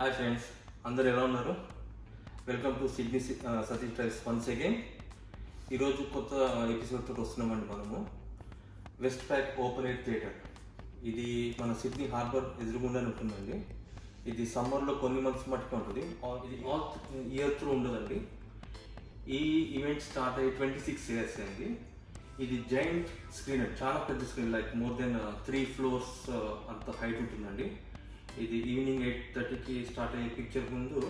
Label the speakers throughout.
Speaker 1: Hi friends అందరు ఎలా ఉన్నారు? Welcome to Sydney Satish tribes once again ఈరోజు కొత్త ఎపిసోడ్తో వస్తున్నామండి మనము. Westpac open air theatre ఇది మన సిడ్నీ హార్బర్ ఎదురుగుండానే ఉంటుందండి. ఇది సమ్మర్లో కొన్ని మంత్స్ మట్టుకు ఉంటుంది. ఇది ఆల్ ఇయర్ త్రూ ఉండదండి. ఈ ఈవెంట్ స్టార్ట్ అయ్యి ట్వంటీ సిక్స్ ఇయర్స్ అండి. ఇది జైంట్ స్క్రీన్ చాలా పెద్ద screen like more than three floors అంత హైట్ ఉంటుందండి. ఇది ఈవినింగ్ ఎయిట్ థర్టీకి స్టార్ట్ అయ్యే పిక్చర్ ముందు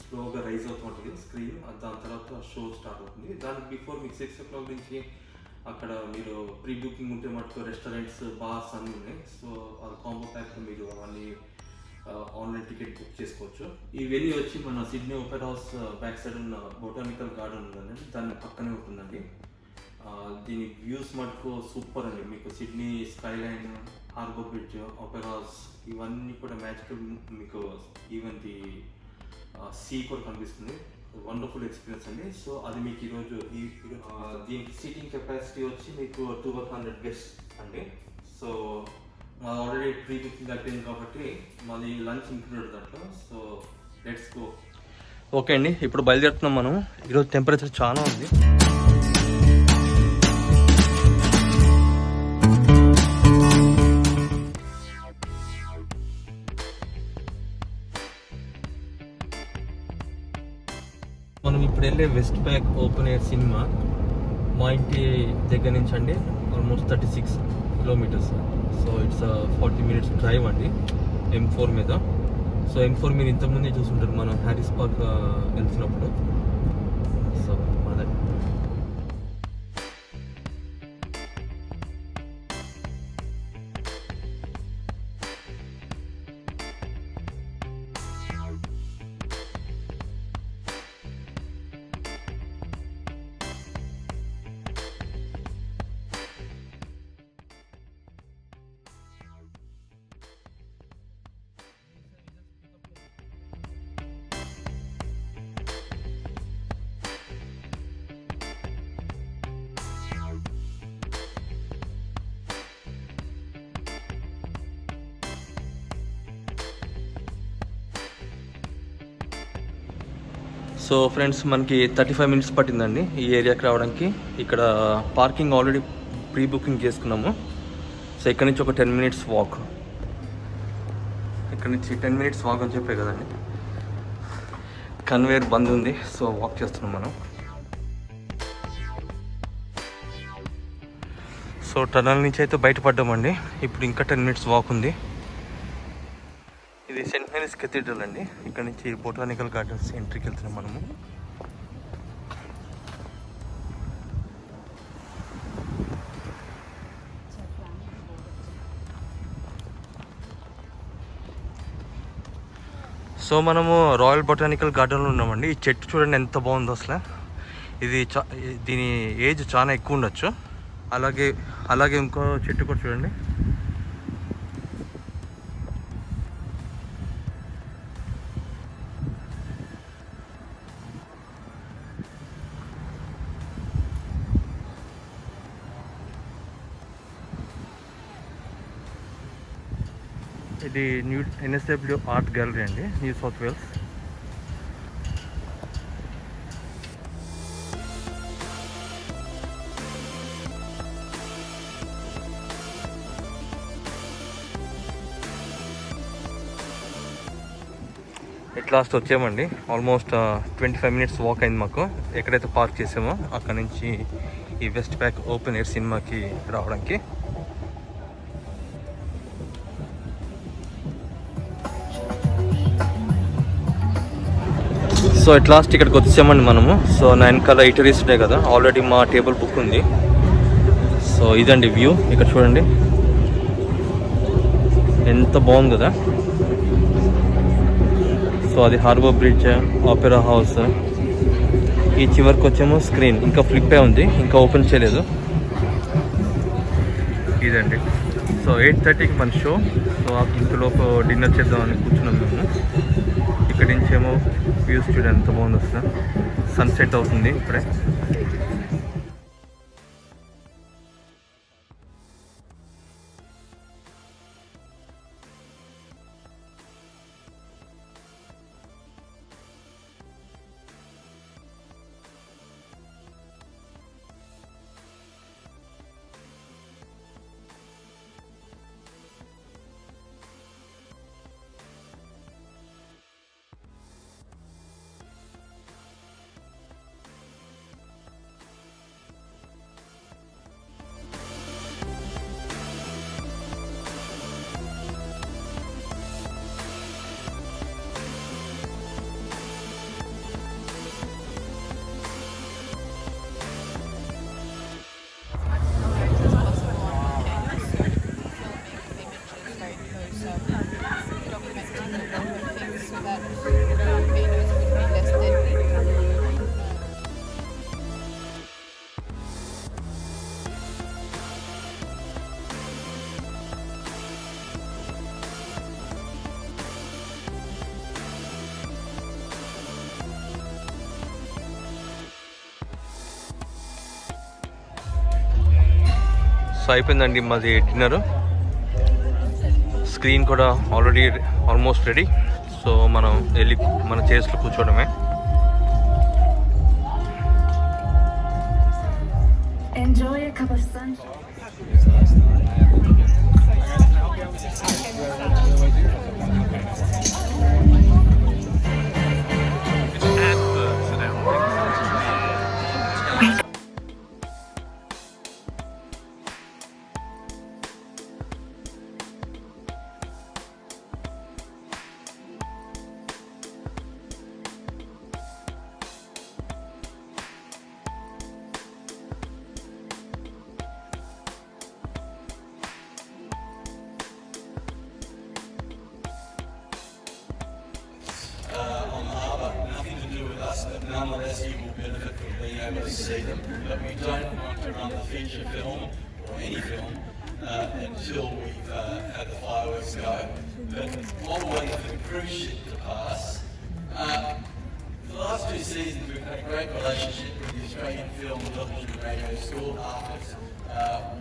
Speaker 1: స్లోగా రైజ్ అవుతుంది స్క్రీన్ దాని తర్వాత షో స్టార్ట్ అవుతుంది. దానికి బిఫోర్ మీకు సిక్స్ ఓ క్లాక్ నుంచి అక్కడ మీరు ప్రీ బుకింగ్ ఉంటే మటుకు రెస్టారెంట్స్ బార్స్ అన్నీ ఉన్నాయి. సో అది కాంబో ప్యాక్లో మీరు అవన్నీ ఆన్లైన్ టికెట్ బుక్ చేసుకోవచ్చు. ఈ వెన్యూ వచ్చి మన Sydney open house back side ఉన్న బొటానికల్ గార్డెన్ ఉందండి. దాని పక్కనే ఉంటుందండి. దీని వ్యూస్ మటుకు సూపర్ అండి. మీకు Sydney skyline harbour bridge operas ఇవన్నీ కూడా మ్యాజికల్ మీకు ఈవెన్ ది సీ కూడా కనిపిస్తుంది. వండర్ఫుల్ ఎక్స్పీరియన్స్ అండి. సో అది మీకు ఈరోజు ఈ దీనికి సీటింగ్ కెపాసిటీ వచ్చి మీకు టూ హండ్రెడ్ గెస్ట్ అండి. సో మాది ఆల్రెడీ ప్రీ బుకింగ్ అయిపోయింది కాబట్టి మాది లంచ్ ఇంక్లూడెడ్ దాంట్లో. సో లెట్స్ గో ఓకే అండి. ఇప్పుడు బయలుదేరుతున్నాం మనం. ఈరోజు టెంపరేచర్ చాలా ఉంది. మనం ఇప్పుడు వెళ్ళే Westpac open air cinema మా ఇంటి దగ్గర నుంచి అండి almost thirty six kilometres so it's forty minutes drive అండి ఎం ఫోర్ మీద. సో ఎం ఫోర్ మీరు ఇంతకుముందే చూసుంటారు మనం హ్యారిస్ పార్క్ uh, వెళ్తున్నప్పుడు. సో ఫ్రెండ్స్ మనకి థర్టీ ఫైవ్ మినిట్స్ పట్టిందండి ఈ ఏరియాకి రావడానికి. ఇక్కడ పార్కింగ్ ఆల్రెడీ ప్రీ బుకింగ్ చేసుకున్నాము. సో ఇక్కడ నుంచి ఒక టెన్ మినిట్స్ వాక్. ఇక్కడ నుంచి టెన్ మినిట్స్ వాక్ అని చెప్పే కదండి. కన్వేర్ బంద్ ఉంది సో వాక్ చేస్తున్నాం మనం. సో టనల్ నుంచి అయితే బయటపడ్డామండి. ఇప్పుడు ఇంకా టెన్ మినిట్స్ వాక్ ఉంది. ఇది సెంట్ మేరీస్ కెథీడ్రల్ అండి. ఇక్కడ నుంచి బొటానికల్ గార్డెన్స్ ఎంట్రీకి వెళ్తున్నాం మనము. సో మనము రాయల్ బొటానికల్ గార్డెన్లో ఉన్నామండి. ఈ చెట్టు చూడండి ఎంత బాగుందో అసలు. ఇది దీని ఏజ్ చాలా ఎక్కువ ఉండొచ్చు. అలాగే అలాగే ఇంకో చెట్టు కూడా చూడండి. ఇది న్యూ ఎన్ఎస్డబ్ల్యూ ఆర్ట్ గ్యాలరీ అండి New South Wales at last వచ్చామండి. Almost twenty five minutes walk అయింది మాకు. ఎక్కడైతే పార్క్ చేసామో అక్కడ నుంచి ఈ వెస్ట్ బ్యాక్ ఓపెన్ ఎయిర్ సినిమాకి రావడానికి. సో ఎట్ లాస్ట్ ఇక్కడికి వచ్చామండి మనము. సో నైన్ కల్లా ఇటరీస్ ఉన్నాయి కదా ఆల్రెడీ మా టేబుల్ బుక్ ఉంది. సో ఇదండి వ్యూ ఇక్కడ చూడండి. ఎంత బాగుంది కదా. సో అది హార్బర్ బ్రిడ్జ్ ఆపెరా హౌస్ ఈ చివరికి వచ్చేమో స్క్రీన్ ఇంకా ఫ్లిప్ ఉంది ఇంకా ఓపెన్ చేయలేదు. ఇదండి. సో ఎయిట్ థర్టీకి మన షో సో ఇంతలోపు డిన్నర్ చేద్దామని కూర్చున్నాం మేము. ఇక్కడి నుంచి ఏమో వ్యూస్ చూడండి ఎంత బాగుంది అసలు. సన్సెట్ అవుతుంది ఇప్పుడే. అయిపోయిందండి మాది డిన్నర్. స్క్రీన్ కూడా ఆల్రెడీ ఆల్మోస్ట్ రెడీ. సో మనం వెళ్ళి మన చైర్స్లో కూర్చోవడమే.
Speaker 2: Enjoy a cup of sunshine.
Speaker 3: Nonetheless you will benefit from being able to see them. But we don't want to run the feature film or any film uh, until we've uh, had the fireworks go. But for the cruise ship to pass, uh, the last two seasons we've had a great relationship with the Australian Film, Television and Radio School after uh,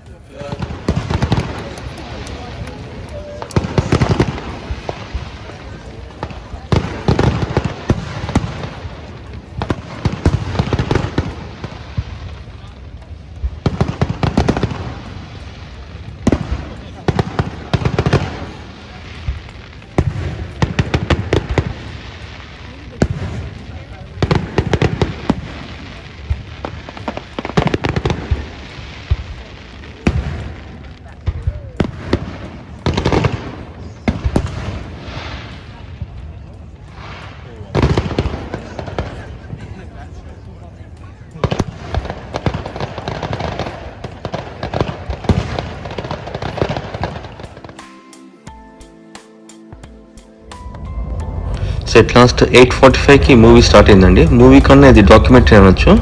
Speaker 1: so at last eight forty ఫైవ్కి movie start అయిందండి. Movie కన్నా ఇది documentary అనొచ్చు.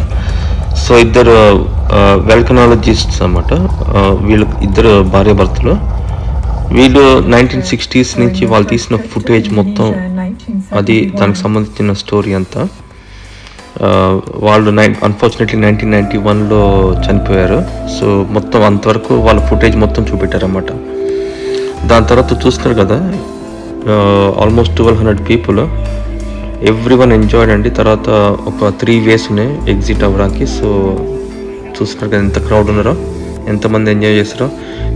Speaker 1: So ఇద్దరు వెల్కనాలజిస్ట్స్ అనమాట వీళ్ళు ఇద్దరు భార్య భర్తలు. వీళ్ళు నైన్టీన్ సిక్స్టీస్ నుంచి వాళ్ళు తీసిన ఫుటేజ్ మొత్తం అది దానికి సంబంధించిన స్టోరీ అంతా. వాళ్ళు నైన్ అన్ఫార్చునేట్లీ నైన్టీన్ నైన్టీ వన్లో చనిపోయారు. సో మొత్తం అంతవరకు వాళ్ళ ఫుటేజ్ మొత్తం చూపెట్టారన్నమాట. దాని తర్వాత చూస్తున్నారు కదా almost twelve hundred people every one enjoyed అండి. తర్వాత ఒక త్రీ వేస్ ఉన్నాయి ఎగ్జిట్ అవ్వడానికి. సో చూస్తున్నారు కదా ఎంత క్రౌడ్ ఉన్నారో ఎంతమంది ఎంజాయ్ చేస్తారో.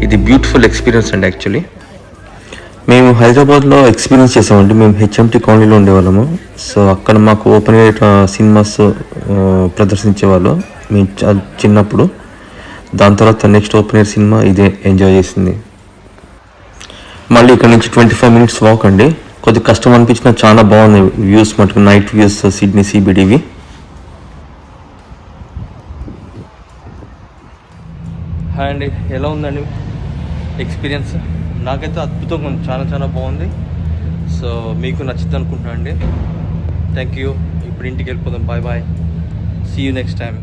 Speaker 1: ఇది బ్యూటిఫుల్ ఎక్స్పీరియన్స్ అండి యాక్చువల్లీ మేము హైదరాబాద్లో ఎక్స్పీరియన్స్ చేసామండి. మేము హెచ్ఎంటీ కాలనీలో ఉండేవాళ్ళము. సో అక్కడ మాకు ఓపెన్ ఎయిర్ సినిమాస్ ప్రదర్శించేవాళ్ళు. మేము చిన్నప్పుడు. దాని తర్వాత నెక్స్ట్ ఓపెన్ ఎయిర్ సినిమా ఇదే ఎంజాయ్ చేసింది. మళ్ళీ ఇక్కడ నుంచి ట్వంటీ ఫైవ్ మినిట్స్ వాక్ అండి. కొద్ది కష్టం అనిపించిన చాలా బాగుంది వ్యూస్ మటుకు. నైట్ వ్యూస్ సిడ్నీ సిబిడివి హాయ్ అండి ఎలా ఉందండి ఎక్స్పీరియన్స్ నాకైతే అద్భుతంగా ఉంది చాలా చాలా బాగుంది. సో మీకు నచ్చింది అనుకుంటున్నాను అండి. థ్యాంక్ యూ ఇప్పుడు ఇంటికి వెళ్ళిపోదాం. Bye bye see you next time